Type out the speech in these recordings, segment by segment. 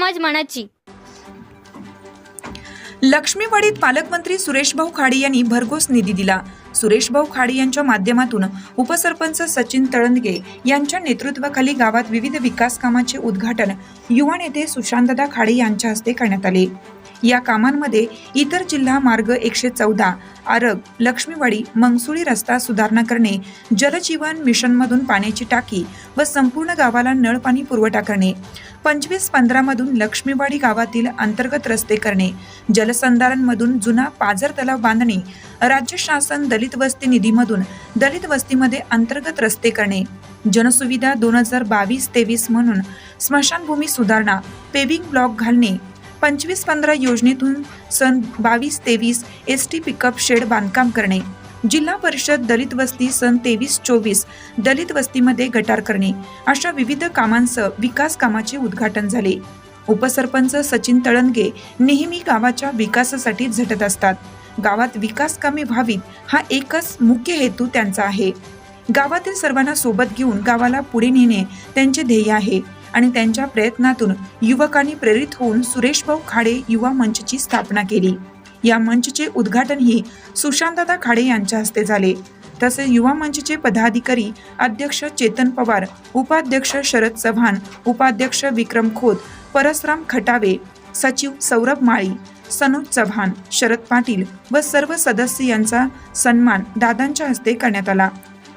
मनाची. लक्ष्मीवाडीत पालकमंत्री सुरेशभाऊ खाडे यांनी भरघोस निधी दिला. सुरेशभाऊ खाडे यांच्या माध्यमातून उपसरपंच सचिन तळंदगे यांच्या नेतृत्वाखाली गावात विविध विकास कामाचे उद्घाटन युवा नेते सुशांतदा खाडे यांच्या हस्ते करण्यात आले. या कामांमध्ये इतर जिल्हा मार्ग एकशे चौदा आरग लक्ष्मीवाडी मंगसुळी रस्ता सुधारणा करणे जलजीवन मिशनमधून पाण्याची टाकी व संपूर्ण गावाला नळपाणी पुरवठा करणे पंचवीस पंधरामधून लक्ष्मीवाडी गावातील अंतर्गत रस्ते करणे जलसंधारणमधून जुना पाझर तलाव बांधणे राज्य शासन दलित वस्ती निधीमधून दलित वस्तीमध्ये अंतर्गत रस्ते करणे जनसुविधा दोन हजार बावीस तेवीस म्हणून स्मशानभूमी सुधारणा पेविंग ब्लॉक घालणे पंचवीस पंधरा योजनेतून सन बावीस तेवीस एस टी पिकअप शेड बांधकाम करणे जिल्हा परिषद दलित वस्ती सन तेवीस चोवीस दलित वस्तीमध्ये गटार करणे अशा विविध कामांसह विकास कामाचे उद्घाटन झाले. उपसरपंच सचिन तळणगे नेहमी गावाच्या विकासासाठी झटत असतात. गावात विकास कामे व्हावीत हा एकच मुख्य हेतू त्यांचा आहे. गावातील सर्वांना सोबत घेऊन गावाला पुढे नेणे त्यांचे ध्येय आहे. आणि त्यांच्या प्रयत्नातून युवकांनी प्रेरित होऊन सुरेशभाऊ खाडे युवा मंचची स्थापना केली. या मंचचे उद्घाटनही सुशांतदा खाडे यांच्या हस्ते झाले. तसेच युवा मंचचे पदाधिकारी अध्यक्ष चेतन पवार उपाध्यक्ष शरद चव्हाण उपाध्यक्ष विक्रम खोत परसराम खटावे सचिव सौरभ माळी सनोज चव्हाण शरद पाटील व सर्व सदस्य यांचा सन्मान दादांच्या हस्ते करण्यात आला.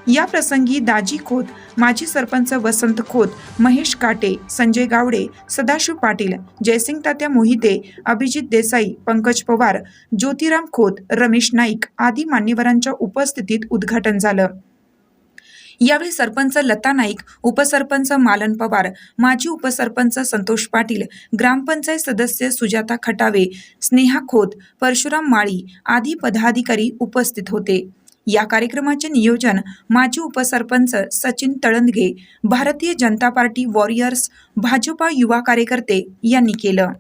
या प्रसंगी दाजी खोत माजी सरपंच वसंत खोत महेश काटे संजय गावडे सदाशिव पाटील जयसिंग तात्या मोहिते अभिजित देसाई पंकज पवार ज्योतिराम खोत रमेश नाईक आदी मान्यवरांच्या उपस्थितीत उद्घाटन झालं. यावेळी सरपंच लता नाईक उपसरपंच मालन पवार माजी उपसरपंच संतोष पाटील ग्रामपंचायत सदस्य सुजाता खटावे स्नेहा खोत परशुराम माळी आदी पदाधिकारी उपस्थित होते. या कार्यक्रमाचे नियोजन माजी उपसरपंच सचिन तळंदगे भारतीय जनता पार्टी वॉरियर्स भाजपा युवा कार्यकर्ते यांनी केलं.